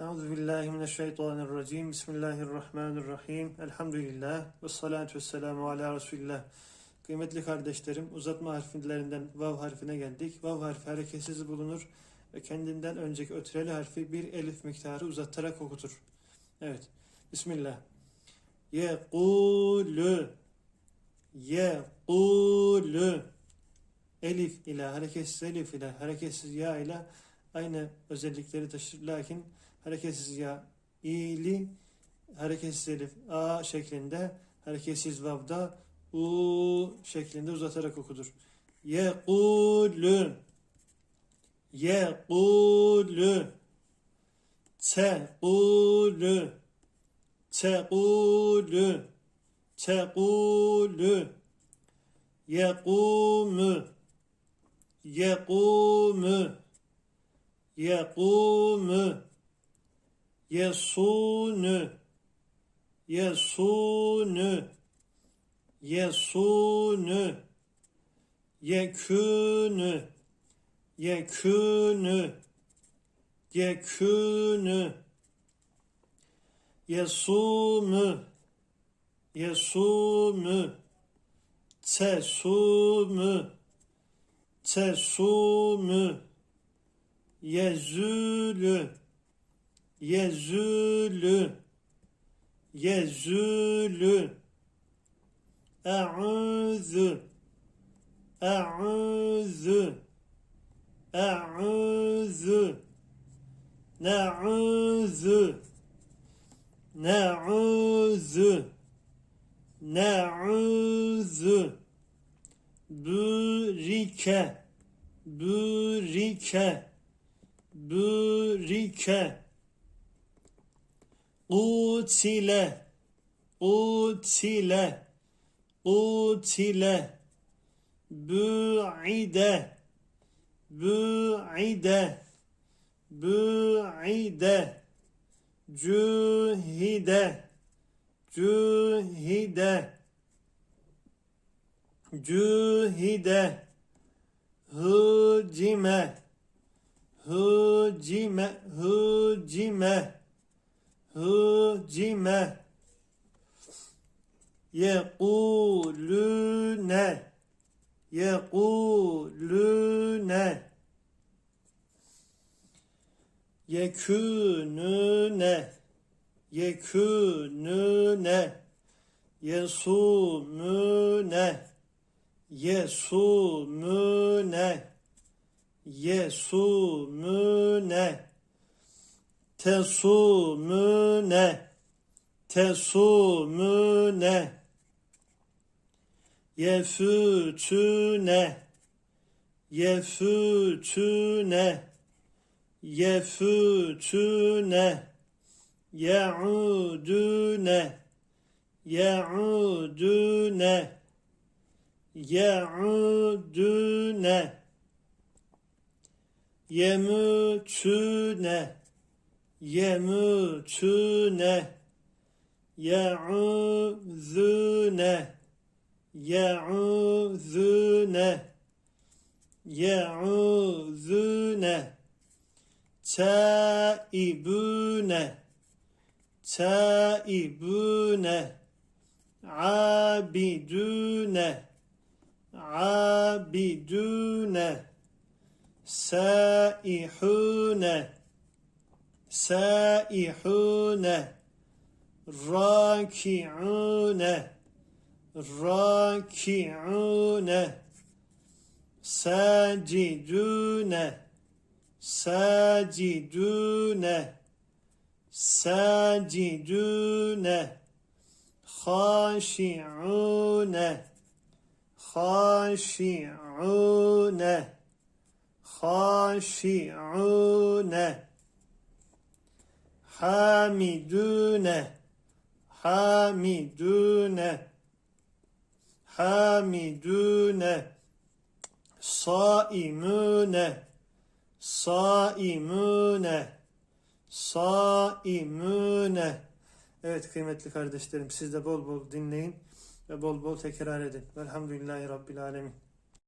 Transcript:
Euzu billahi mineşşeytanirracim. Bismillahirrahmanirrahim. Elhamdülillah ve salatu vesselamu ala Resulillah. Kıymetli kardeşlerim, uzatma harflerinden vav harfine geldik. Vav harfi hareketsiz bulunur ve kendinden önceki ötreli harfi bir elif miktarı uzatarak okutur. Evet. Bismillah. Yekulü Yekulü Elif ile hareketsiz elif ile hareketsiz ya ile aynı özellikleri taşır. Lakin hareketsiz ya ili hareketsiz elif a şeklinde hareketsiz vavda u şeklinde uzatarak okudur. Yekulü Yekulü Tekulü Tekulü Tekulü Yekumu Yekumu Yekumu Yesunu Yesunu Yesunu Yekünü Yekünü Yekünü Yesumu Yesumu Tesumu Tesumu Yezülü Yezülü Yezülü E'udhu E'udhu E'udhu Ne'udhu Ne'udhu Ne'udhu Bürike. Bürike. Bürike Utile. Utile. Utile. Bü'ide Bü'ide Bü'ide Cühide Cühide Cühide Hıcime Hıcime Hıcime Yekulüne. Yekulüne. Yekününe. Yekününe. Yesumüne. Yesumüne. Yesumüne Tesumüne Tesumüne Yefütüne Yefütüne Yefütüne Ye'udüne Ye'udüne Ye'udüne Yemütüne Yemütüne Ye'udhüne Ye'udhüne Ye'udhüne Taibüne Taibüne Abidüne Abidüne Saihune Saihune. Raki'une. Raki'une. Sacidune. Sacidune. Sacidune. Haşi'une. Haşi'une. Haşi'une Hamidune. Hamidune. Hamidune. Saimune. Saimune. Saimune. Evet kıymetli kardeşlerim siz de bol bol dinleyin ve bol bol tekrar edin. Velhamdülillahi Rabbil Alemin.